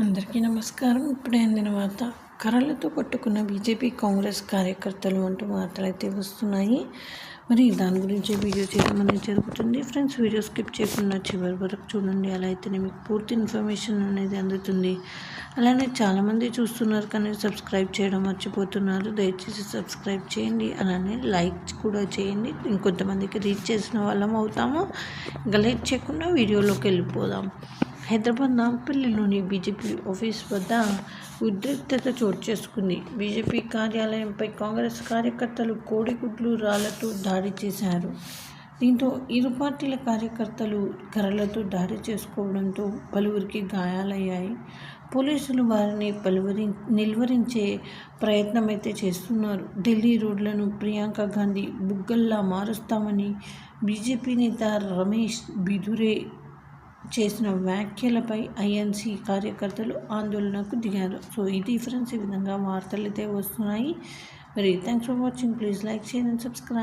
అందరికీ నమస్కారం. ఇప్పుడే అందిన వార్త కర్రలతో పట్టుకున్న బీజేపీ కాంగ్రెస్ కార్యకర్తలు అంటూ వార్తలు అయితే వస్తున్నాయి. మరి దాని గురించి వీడియో చేయడం అనేది జరుగుతుంది. ఫ్రెండ్స్ వీడియో స్కిప్ చేయకుండా చివరి వరకు చూడండి. అలా అయితేనే మీకు పూర్తి ఇన్ఫర్మేషన్ అనేది అందుతుంది. అలానే చాలామంది చూస్తున్నారు కానీ సబ్స్క్రైబ్ చేయడం మర్చిపోతున్నారు. దయచేసి సబ్స్క్రైబ్ చేయండి. అలానే లైక్ కూడా చేయండి. ఇంకొంతమందికి రీచ్ చేసిన వాళ్ళం అవుతాము. ఇంకా లైక్ చేయకుండా వీడియోలోకి వెళ్ళిపోదాం. హైదరాబాద్ నాంపల్లిలోని బీజేపీ ఆఫీస్ వద్ద ఉద్రిక్తత చోటు చేసుకుంది. బీజేపీ కార్యాలయంపై కాంగ్రెస్ కార్యకర్తలు కోడిగుడ్లు రాళ్ళతో దాడి చేశారు. దీంతో ఇరు పార్టీల కార్యకర్తలు కర్రలతో దాడి చేసుకోవడంతో పలువురికి గాయాలయ్యాయి. పోలీసులు వారిని పలువరి నిలువరించే ప్రయత్నం అయితే చేస్తున్నారు. ఢిల్లీ రోడ్లను ప్రియాంక గాంధీ బుగ్గల్లా మారుస్తామని బీజేపీ నేత రమేష్ బిధురే చేసిన వ్యాఖ్యలపై ఐఎన్సీ కార్యకర్తలు ఆందోళనకు దిగారు. సో ఇది ఫ్రెండ్స్ ఈ విధంగా వార్తలు అయితే వస్తున్నాయి. మరి thanks for watching please like చేయండి అండ్ సబ్స్క్రైబ్